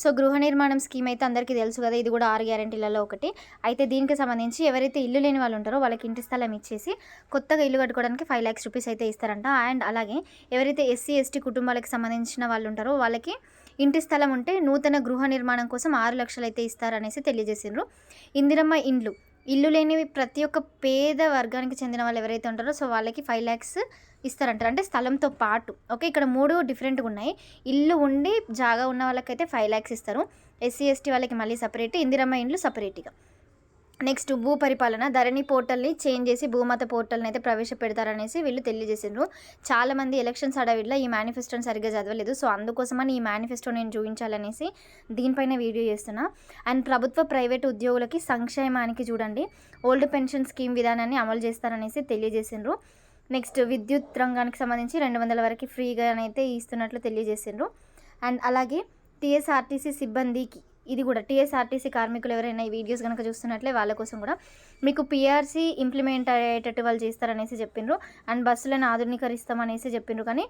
So గృహ నిర్మాణం scheme అయితే అందరికీ తెలుసు కదా ఇది కూడా ఆరు గ్యారెంటీలలో ఒకటి. అయితే దీనికి సంబంధించి ఎవరైతే ఇల్లు లేని వాళ్ళు ఉంటారో వాళ్ళకి ఇంటి స్థలం ఇచ్చేసి కొత్తగా ఇల్లు కట్టుకోవడానికి ఫైవ్ ల్యాక్స్ రూపీస్ అయితే ఇస్తారంట. అండ్ అలాగే ఎవరైతే ఎస్సీ ఎస్టీ కుటుంబాలకు సంబంధించిన వాళ్ళు ఉంటారో వాళ్ళకి ఇంటి స్థలం ఉంటే నూతన గృహ నిర్మాణం కోసం ఆరు లక్షలు అయితే ఇస్తారనేసి తెలియజేసిండ్రు. ఇందిరమ్మ ఇండ్లు ఇల్లు లేనివి ప్రతి ఒక్క పేద వర్గానికి చెందిన వాళ్ళు ఎవరైతే ఉంటారో సో వాళ్ళకి ఫైవ్ ల్యాక్స్ ఇస్తారంటారు. అంటే స్థలంతో పాటు ఓకే? ఇక్కడ మూడు డిఫరెంట్గా ఉన్నాయి. ఇల్లు ఉండి జాగా ఉన్న వాళ్ళకైతే ఫైవ్ ల్యాక్స్ ఇస్తారు. ఎస్సీ ఎస్టీ వాళ్ళకి మళ్ళీ సపరేట్ ఇందిరమ్మ ఇండ్లు సపరేట్గా నెక్స్ట్ భూ పరిపాలన ధరణి పోర్టల్ని చేంజ్ చేసి భూమత పోర్టల్ని అయితే ప్రవేశపెడతారనేసి వీళ్ళు తెలియజేసిండ్రు. చాలామంది ఎలక్షన్స్ అడవిలో ఈ మేనిఫెస్టోని సరిగ్గా చదవలేదు. సో అందుకోసమని ఈ మేనిఫెస్టో నేను చూపించాలనేసి దీనిపైన వీడియో చేస్తున్నా. అండ్ ప్రభుత్వ ప్రైవేట్ ఉద్యోగులకి సంక్షేమానికి చూడండి. ఓల్డ్ పెన్షన్ స్కీమ్ విధానాన్ని అమలు చేస్తారనేసి తెలియజేసిండ్రు. నెక్స్ట్ విద్యుత్ రంగానికి సంబంధించి రెండు వందల వరకు ఫ్రీగానైతే ఇస్తున్నట్లు తెలియజేసిండ్రు. అండ్ అలాగే టీఎస్ఆర్టీసీ సిబ్బందికి ఇది కూడా టీఎస్ఆర్టీసీ కార్మికులు ఎవరైనా ఈ వీడియోస్ కనుక చూస్తున్నట్లే వాళ్ళ కోసం కూడా మీకు పిఆర్సీ ఇంప్లిమెంట్ అయ్యేటట్టు వాళ్ళు చేస్తారనేసి చెప్పిండ్రు. అండ్ బస్సులను ఆధునీకరిస్తామనేసి చెప్పిండ్రు. కానీ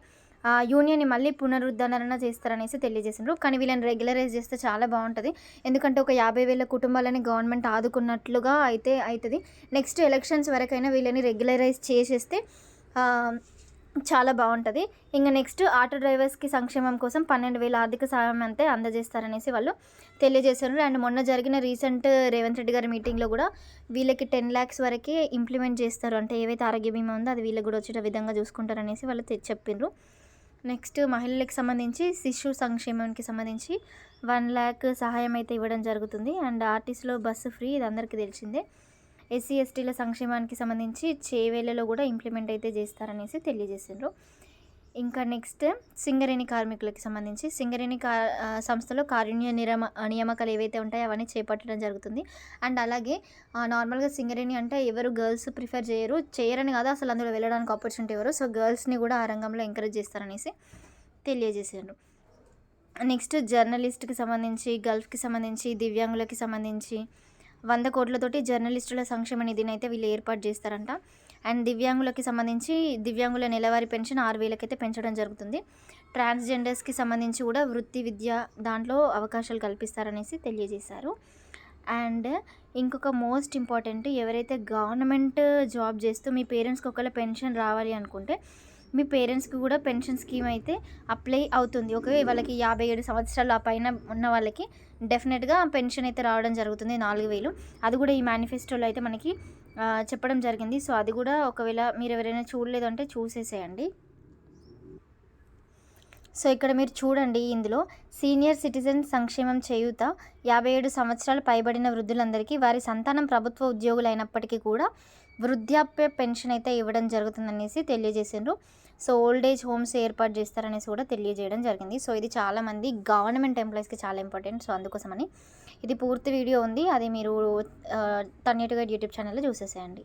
యూనియన్ని మళ్ళీ పునరుద్ధరణ చేస్తారనేసి తెలియజేసిండ్రు. కానీ వీళ్ళని రెగ్యులరైజ్ చేస్తే చాలా బాగుంటుంది. ఎందుకంటే ఒక యాభై వేల కుటుంబాలని గవర్నమెంట్ ఆదుకున్నట్లుగా అయితే అవుతుంది నెక్స్ట్ ఎలక్షన్స్ వరకైనా వీళ్ళని రెగ్యులరైజ్ చేసేస్తే చాలా బాగుంటుంది. ఇంకా నెక్స్ట్ ఆటో డ్రైవర్స్కి సంక్షేమం కోసం పన్నెండు వేల ఆర్థిక సహాయం అంతే అందజేస్తారనేసి వాళ్ళు తెలియజేశారు. అండ్ మొన్న జరిగిన రీసెంట్ రేవంత్ రెడ్డి గారి మీటింగ్లో కూడా వీళ్ళకి టెన్ ల్యాక్స్ వరకే ఇంప్లిమెంట్ చేస్తారు. అంటే ఏవైతే ఆరోగ్య బీమా ఉందో అది వీళ్ళకి కూడా వచ్చే విధంగా చూసుకుంటారనేసి వాళ్ళు చెప్పిండ్రు నెక్స్ట్ మహిళలకు సంబంధించి శిశు సంక్షేమానికి సంబంధించి వన్ ల్యాక్ సహాయం అయితే ఇవ్వడం జరుగుతుంది. అండ్ ఆర్టీసీలో బస్సు ఫ్రీ ఇది అందరికీ తెలిసిందే. ఎస్సీ ఎస్టీల సంక్షేమానికి సంబంధించి చేవేళ్ళలో కూడా ఇంప్లిమెంట్ అయితే చేస్తారనేసి తెలియజేసిండ్రు. ఇంకా నెక్స్ట్ సింగరేణి కార్మికులకి సంబంధించి సింగరేణి కా సంస్థలో కారుణ్య నిరమ నియామకాలు ఏవైతే ఉంటాయో అవన్నీ చేపట్టడం జరుగుతుంది. అండ్ అలాగే నార్మల్గా సింగరేణి అంటే ఎవరు గర్ల్స్ ప్రిఫర్ చేయరు చేయరని కాదు అసలు అందులో వెళ్ళడానికి ఆపర్చునిటీ ఎవరు. సో గర్ల్స్ని కూడా ఆ రంగంలో ఎంకరేజ్ చేస్తారనేసి తెలియజేశారు నెక్స్ట్ జర్నలిస్ట్కి సంబంధించి గల్ఫ్కి సంబంధించి దివ్యాంగులకి సంబంధించి వంద కోట్లతోటి జర్నలిస్టుల సంక్షేమ నిధిని అయితే వీళ్ళు ఏర్పాటు చేస్తారంట. అండ్ దివ్యాంగులకి సంబంధించి దివ్యాంగుల నెలవారీ పెన్షన్ ఆరు వేలకైతే పెంచడం జరుగుతుంది. ట్రాన్స్జెండర్స్కి సంబంధించి కూడా వృత్తి విద్య దాంట్లో అవకాశాలు కల్పిస్తారనేసి తెలియజేశారు. అండ్ ఇంకొక మోస్ట్ ఇంపార్టెంట్ ఎవరైతే గవర్నమెంట్ జాబ్ చేస్తూ మీ పేరెంట్స్కి ఒకవేళ పెన్షన్ రావాలి అనుకుంటే మీ పేరెంట్స్కి కూడా పెన్షన్ స్కీమ్ అయితే అప్లై అవుతుంది. ఓకే వాళ్ళకి యాభై ఏడు సంవత్సరాలు ఆ పైన ఉన్న వాళ్ళకి డెఫినెట్గా పెన్షన్ అయితే రావడం జరుగుతుంది నాలుగు వేలు. అది కూడా ఈ మేనిఫెస్టోలో అయితే మనకి చెప్పడం జరిగింది. సో అది కూడా ఒకవేళ మీరు ఎవరైనా చూడలేదు అంటే చూసేసేయండి. సో ఇక్కడ మీరు చూడండి ఇందులో సీనియర్ సిటిజన్ సంక్షేమం చేయుత యాభై ఏడు సంవత్సరాలు పైబడిన వృద్ధులందరికీ వారి సంతానం ప్రభుత్వ ఉద్యోగులు అయినప్పటికీ కూడా వృద్ధాప్య పెన్షన్ అయితే ఇవ్వడం జరుగుతుందనేసి తెలియజేసిండ్రు. సో ఓల్డ్ ఏజ్ హోమ్స్ ఏర్పాటు చేస్తారనేసి కూడా తెలియజేయడం జరిగింది. సో ఇది చాలామంది గవర్నమెంట్ ఎంప్లాయీస్కి చాలా ఇంపార్టెంట్. సో అందుకోసమని ఇది పూర్తి వీడియో ఉంది. అది మీరు తన్యటుగా యూట్యూబ్ ఛానల్లో చూసేసేయండి.